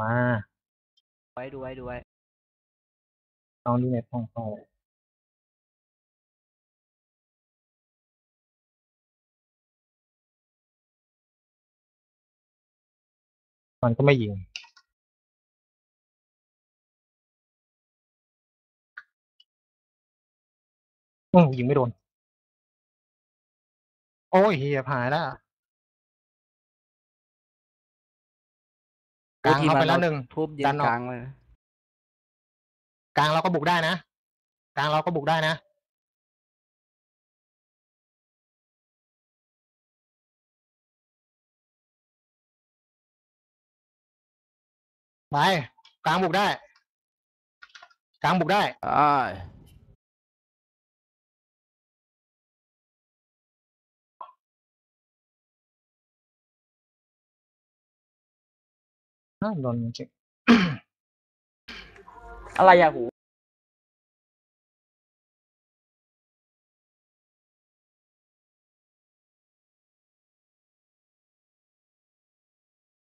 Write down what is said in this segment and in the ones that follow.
มา ไว้ดูไว้ดูไว้เอาดีเน็ตห้องเข้ามันก็ไม่ยิงอืมยิงไม่โดน โอ้ยเฮียผายแล้ว กลางเข้าไปแล้วหนึ่งทุบยิดังนออก กลางเลยกลางเราก็บุกได้นะ กลางเราก็บุกได้นะ ไป กลางบุกได้ กลางบุกได้ อ้าย น่าโดนจริงอะไรอะหู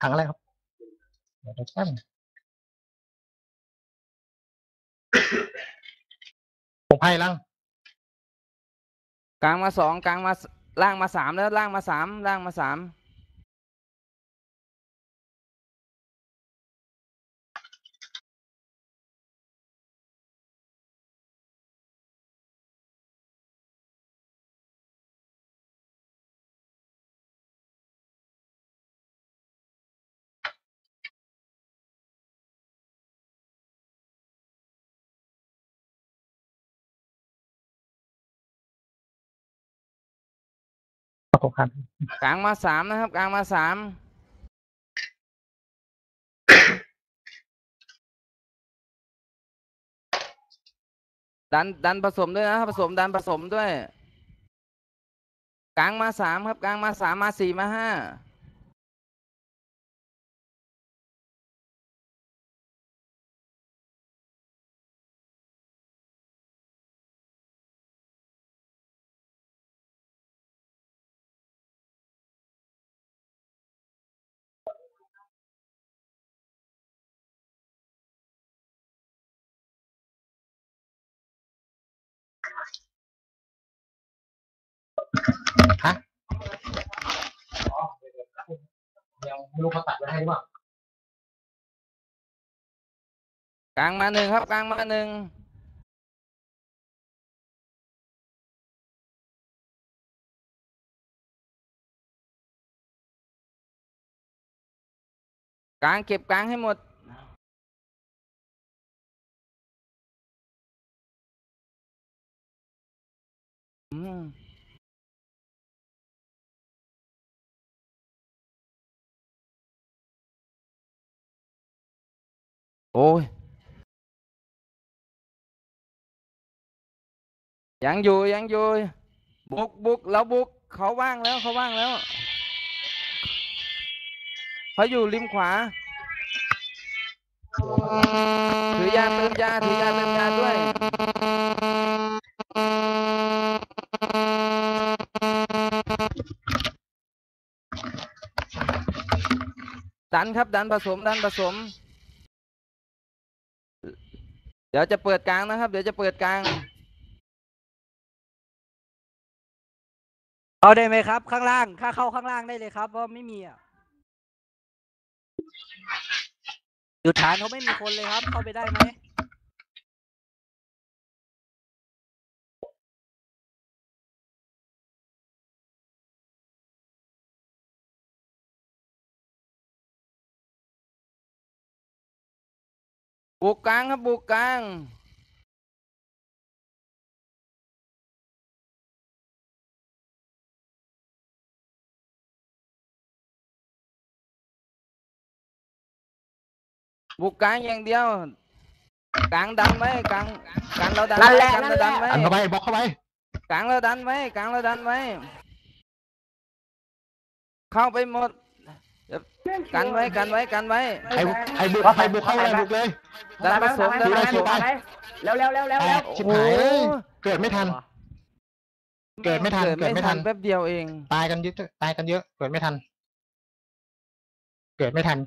ถังอะไรครับเดี๋ยวจะแช่ผมให้ลังกลางมาสองกลางมาล่างมาสามแล้วล่างมาสามล่างมาสาม ขอโทษครับกลางมาสามนะครับ กลางมาสามดันดันผสมด้วยนะครับผสมดันผสมด้วย กลางมาสามครับ กลางมาสามมาสี่มาห้า ฮะยังไม่รู้เขาตัดไว้ โอ้ย ยังอยู่ยังอยู่บุกบุกเราบุกเขาว่างแล้วเขาว่างแล้วเขาอยู่ริมขวา ถือยาเติมยาถือยาเติมยาด้วยดันครับดันผสมดันผสม ดี๋ยวจะเปิดกลางนะครับ เดี๋ยวจะเปิดกลาง เอาได้ไหมครับ ข้างล่างค่าเข้าข้างล่างได้เลยครับ เพราะไม่มีอะอยู่ฐานเขาไม่มีคนเลยครับ เข้าไปได้ไหม บุกกลางครับบุกกลางบุกกลางอย่างเดียวกลางดันไว้ กลางกลางเราดันนั่นไว้แหละกลางนั่เรานแหดัละนไว้อันเข้าไปบล็อกเข้าไปกลางเราดันไว้กลางเราดันไว้เข้าไปหมดเดี๋ยวกันไว้กันไว้กันไว้ไอ้ไอ้บุกไอ้บุกเข้าเลยบุกเลยดันผสมดันผสมเร็วเร็วเร็วเร็วแตเร็วกชิบหายเอ้ยเกิดไม่ทัน เกิดไม่ทันเกิดเกิดไม่ไม่ทัทันนแป๊บเดียวเอง ตายกันเยอะตายกันเยอะ เกิดไม่ทัน เกิดไม่ทัน